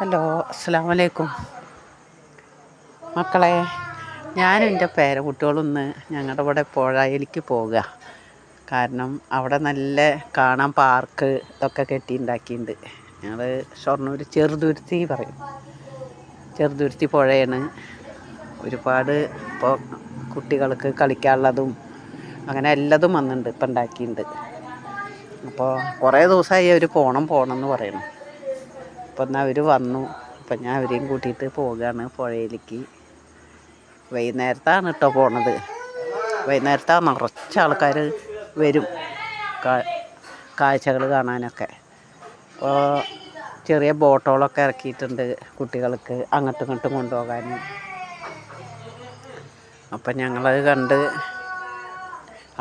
Hello അസ്സാം വലൈക്കും മക്കളെ ഞാനും എന്റെ പേരക്കുട്ടികളൊന്ന് ഞങ്ങളുടെ ഇവിടെ പുഴയിലേക്ക് പോകുക കാരണം അവിടെ നല്ല കാണാൻ പാർക്ക് ഇതൊക്കെ കെട്ടിയുണ്ടാക്കിയിട്ടുണ്ട് ഞങ്ങൾ ഷൊർണൂർ ചെറുതുരുത്തി പറയും. ചെറുതുരുത്തി പുഴയാണ്. ഒരുപാട് ഇപ്പോൾ കുട്ടികൾക്ക് കളിക്കാനുള്ളതും അങ്ങനെ എല്ലാതും വന്നിട്ടുണ്ട് ഇപ്പം ഉണ്ടാക്കിയിട്ടുണ്ട് അപ്പോൾ കുറേ ദിവസമായി അവർ പോകണം പോകണം എന്ന് പറയണം. എന്നാൽ അവർ വന്നു. അപ്പം ഞാൻ അവരെയും കൂട്ടിയിട്ട് പോവുകയാണ് പുഴയിലേക്ക്. വൈകുന്നേരത്താണ് കേട്ടോ പോണത്. വൈകുന്നേരത്താണ് കുറച്ച് ആൾക്കാർ വരും. കാഴ്ചകൾ കാണാനൊക്കെ. അപ്പോൾ ചെറിയ ബോട്ടുകളൊക്കെ ഇറക്കിയിട്ടുണ്ട് കുട്ടികൾക്ക് അങ്ങോട്ടും ഇങ്ങോട്ടും കൊണ്ടുപോകാൻ അപ്പം ഞങ്ങളത് കണ്ട്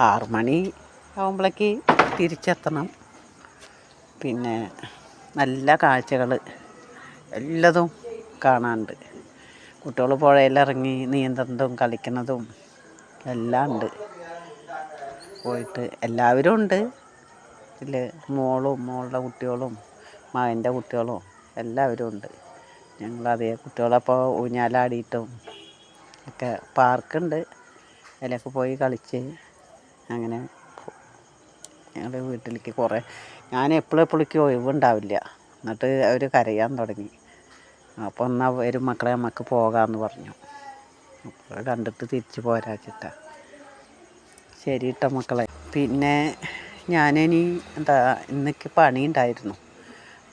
ആറുമണി ആകുമ്പോഴേക്ക് തിരിച്ചെത്തണം. പിന്നെ നല്ല കാഴ്ചകൾ എല്ലതും കാണാനുണ്ട്. കുട്ടികൾ പുഴയിലിറങ്ങി നീന്തുന്നതും കളിക്കുന്നതും എല്ലാം ഉണ്ട് പോയിട്ട് എല്ലാവരും ഉണ്ട്. ഇതിൽ മോളും മോളുടെ കുട്ടികളും മകന്റെ കുട്ടികളും എല്ലാവരും ഉണ്ട്. ഞങ്ങളതേ കുട്ടികളപ്പോൾ ഊഞ്ഞാലാടിയിട്ടും ഒക്കെ പാർക്കുണ്ട്. അതിലൊക്കെ പോയി കളിച്ച് അങ്ങനെ ഞങ്ങൾ വീട്ടിലേക്ക് കുറേ ഞാൻ എപ്പോഴും എപ്പോഴേക്കും ഒഴിവുണ്ടാവില്ല. എന്നിട്ട് അവർ കരയാൻ തുടങ്ങി. അപ്പോൾ എന്നാൽ വരും മക്കളെ നമുക്ക് പോകാമെന്ന് പറഞ്ഞു. അപ്പോൾ കണ്ടിട്ട് തിരിച്ചു പോരാച്ചിട്ട ശരി കേട്ടോ മക്കളെ. പിന്നെ ഞാനിനി എന്താ ഇന്നൊക്കെ പണി ഉണ്ടായിരുന്നു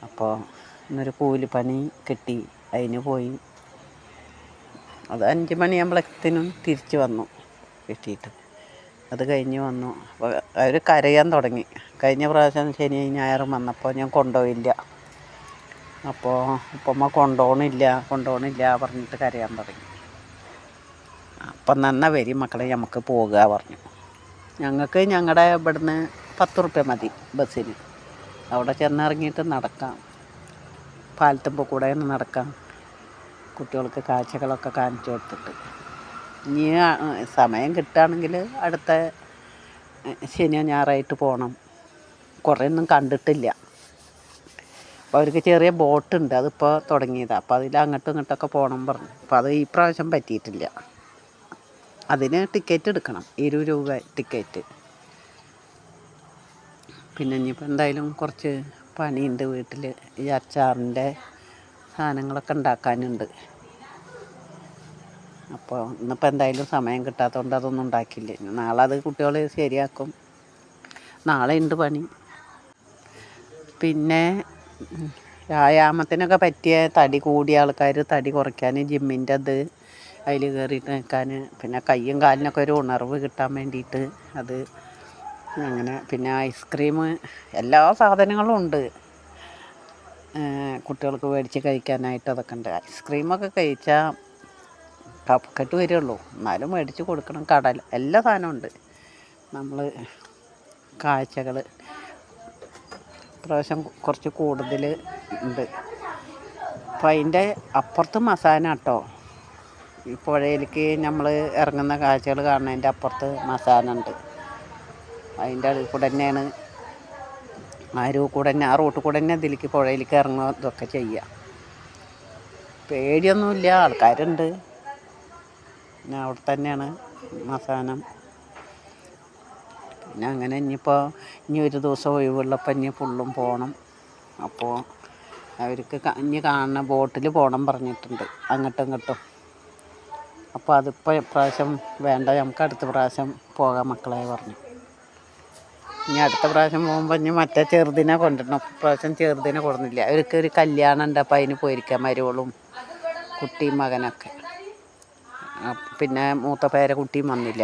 അപ്പോൾ ഇന്നൊരു കൂലിപ്പണി കിട്ടി. അതിന് പോയി. അത് അഞ്ച് മണിയാകുമ്പോഴത്തേനും തിരിച്ചു വന്നു. കിട്ടിയിട്ട്. അത് കഴിഞ്ഞ് വന്നു. അപ്പോൾ അവർ കരയാൻ തുടങ്ങി. കഴിഞ്ഞ പ്രാവശ്യം ശനി ഞായറും വന്നപ്പോൾ ഞാൻ കൊണ്ടുപോയില്ല. അപ്പോൾ ഉപ്പമ്മ കൊണ്ടുപോകണില്ല കൊണ്ടുപോകണില്ല പറഞ്ഞിട്ട് കരയാൻ തുടങ്ങി. അപ്പം നന്ന വരി മക്കളെ നമുക്ക് പോകുക പറഞ്ഞു. ഞങ്ങൾക്ക് ഞങ്ങളുടെ ഇവിടുന്ന് പത്ത് റുപ്യ മതി ബസ്സിന്. അവിടെ ചെന്നിറങ്ങിയിട്ട് നടക്കാം. പാലത്തുമ്പോൾ കൂടെ നടക്കാം. കുട്ടികൾക്ക് കാഴ്ചകളൊക്കെ കാണിച്ചു കൊടുത്തിട്ട്. ഇനി സമയം കിട്ടുകയാണെങ്കിൽ അടുത്ത ശനിയോ ഞായറായിട്ട് പോകണം. കുറേ ഒന്നും കണ്ടിട്ടില്ല. അപ്പോൾ അവർക്ക് ചെറിയ ബോട്ട് ഉണ്ട് അതിപ്പോൾ തുടങ്ങിയതാണ് അപ്പോൾ അതിൽ അങ്ങോട്ടും ഇങ്ങോട്ടൊക്കെ പോകണം പറഞ്ഞു. അപ്പോൾ അത് ഈ പ്രാവശ്യം പറ്റിയിട്ടില്ല. അതിന് ടിക്കറ്റ് എടുക്കണം. ഇരുപത് രൂപ ടിക്കറ്റ്. പിന്നെ ഇനിയിപ്പോൾ എന്തായാലും കുറച്ച് പണിയുണ്ട് വീട്ടിൽ. ഈ അച്ചാറിന്റെ സാധനങ്ങളൊക്കെ ഉണ്ടാക്കാനുണ്ട്. അപ്പോൾ ഇന്നിപ്പോൾ എന്തായാലും സമയം കിട്ടാത്തതുകൊണ്ട് അതൊന്നും ഉണ്ടാക്കില്ല. നാളെ അത് കുട്ടികൾ ശരിയാക്കും. നാളെ ഉണ്ട് പണി. പിന്നെ വ്യായാമത്തിനൊക്കെ പറ്റിയ തടി കൂടിയ ആൾക്കാർ തടി കുറയ്ക്കാൻ ജിമ്മിന്റെ അത് അതിൽ കയറിയിട്ട് നിൽക്കാൻ പിന്നെ കയ്യും കാലിനൊക്കെ ഒരു ഉണർവ് കിട്ടാൻ വേണ്ടിയിട്ട് അത് അങ്ങനെ പിന്നെ ഐസ്ക്രീം എല്ലാ സാധനങ്ങളും ഉണ്ട്. കുട്ടികൾക്ക് മേടിച്ച് കഴിക്കാനായിട്ട് അതൊക്കെ ഉണ്ട്. ഐസ്ക്രീമൊക്കെ കഴിച്ചാൽ കഫക്കെട്ട് വരുള്ളൂ. എന്നാലും മേടിച്ച് കൊടുക്കണം. കടൽ എല്ലാ സാധനവും ഉണ്ട്. നമ്മൾ കാഴ്ചകൾ പ്രാവശ്യം കുറച്ച് കൂടുതൽ ഉണ്ട്. അപ്പം അതിന്റെ അപ്പുറത്ത് മസാന കേട്ടോ ഈ പുഴയിലേക്ക് നമ്മൾ ഇറങ്ങുന്ന കാഴ്ചകൾ കാണുന്നതിന്റെ അപ്പുറത്ത് മസാന ഉണ്ട്. അതിന്റെ അതിൽ കൂടെ തന്നെയാണ് ആ രൂ കൂടെ തന്നെ ആ റൂട്ടിൽ കൂടെ തന്നെ ഇതിലേക്ക് പുഴയിലേക്ക് ഇറങ്ങുക ഇതൊക്കെ ചെയ്യുക പേടിയൊന്നുമില്ല. ആൾക്കാരുണ്ട്. പിന്നെ അവിടെ തന്നെയാണ് മസാനം പിന്നെ അങ്ങനെ ഇനിയിപ്പോൾ ഇനി ഒരു ദിവസം ഒഴിവുള്ളപ്പോൾ ഇനി ഫുള്ളും പോകണം അപ്പോൾ അവർക്ക് ഇനി കാണുന്ന ബോട്ടിൽ പോകണം പറഞ്ഞിട്ടുണ്ട്. അങ്ങോട്ടും ഇങ്ങോട്ടും. അപ്പോൾ അതിപ്പോൾ പ്രാവശ്യം വേണ്ട നമുക്ക് അടുത്ത പ്രാവശ്യം പോകാം മക്കളെ പറഞ്ഞു. ഇനി അടുത്ത പ്രാവശ്യം പോകുമ്പോൾ ഇനി മറ്റേ ചെറുതിനെ കൊണ്ടുവരണം. പ്രാവശ്യം ചെറുതിനെ കൊടുന്നില്ല അവർക്ക് ഒരു കല്യാണം ഉണ്ട് അപ്പോൾ അതിന് പോയിരിക്കാം മരുവളും കുട്ടിയും മകനൊക്കെ. പിന്നെ മൂത്ത പേരക്കുട്ടിയും വന്നില്ല.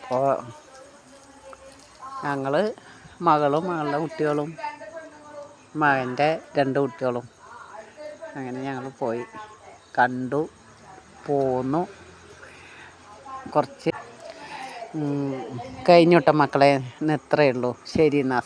അപ്പോൾ ഞങ്ങൾ മകളും മകളുടെ കുട്ടികളും മകന്റെ രണ്ട് കുട്ടികളും അങ്ങനെ ഞങ്ങൾ പോയി. കണ്ടു പോന്നു. കുറച്ച് കഴിഞ്ഞോട്ടെ മക്കളെ ഇന്ന് ഇത്രയേ ഉള്ളൂ. ശരി എന്നാൽ